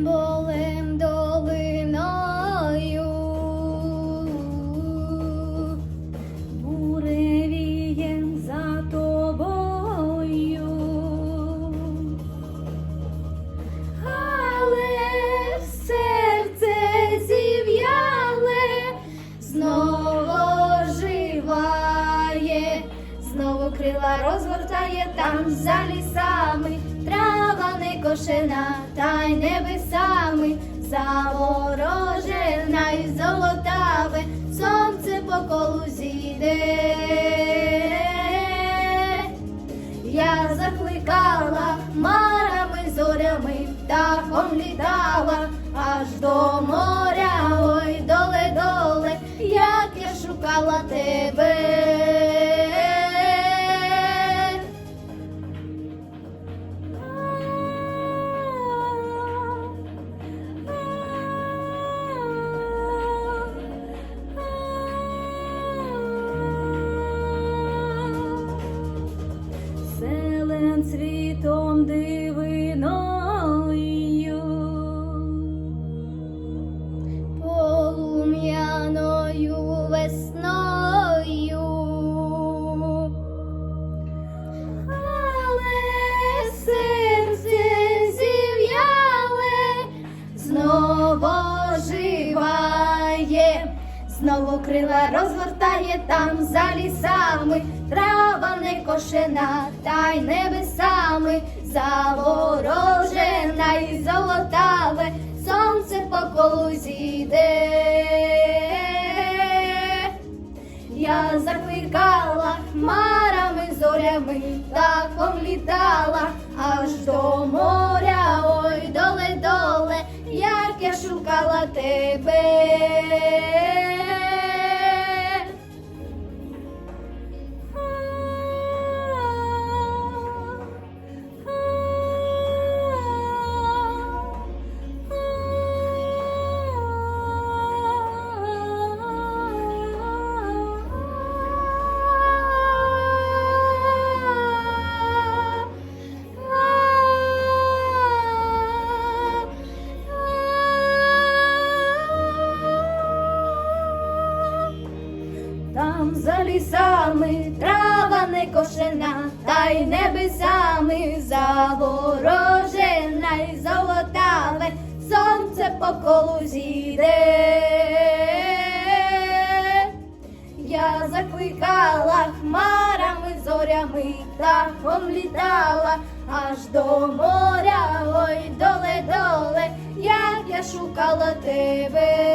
rainbow. Знову крила розгортає там за лісами, трава не кошена, та й небесами, заворожена і золотаве, сонце по колу зійде. Я закликала марами, зорями, птахом літала Селен світом дивиною, полум'яною весною, але серце зів'яле, знову оживає, знову крила розгортає там за лісами, трава не та й небесами, заворожена і золотаве, сонце по колу зійде. Я закликала хмарами, зорями, птахом літала аж до моря, ой, доле, доле, як я шукала тебе. Там за лісами трава не кошена, та й небесами заворожена й золотаве, сонце по колу зійде. Я закликала хмарами, зорями, птахом літала аж до моря, ой, доле, доле, як я шукала тебе.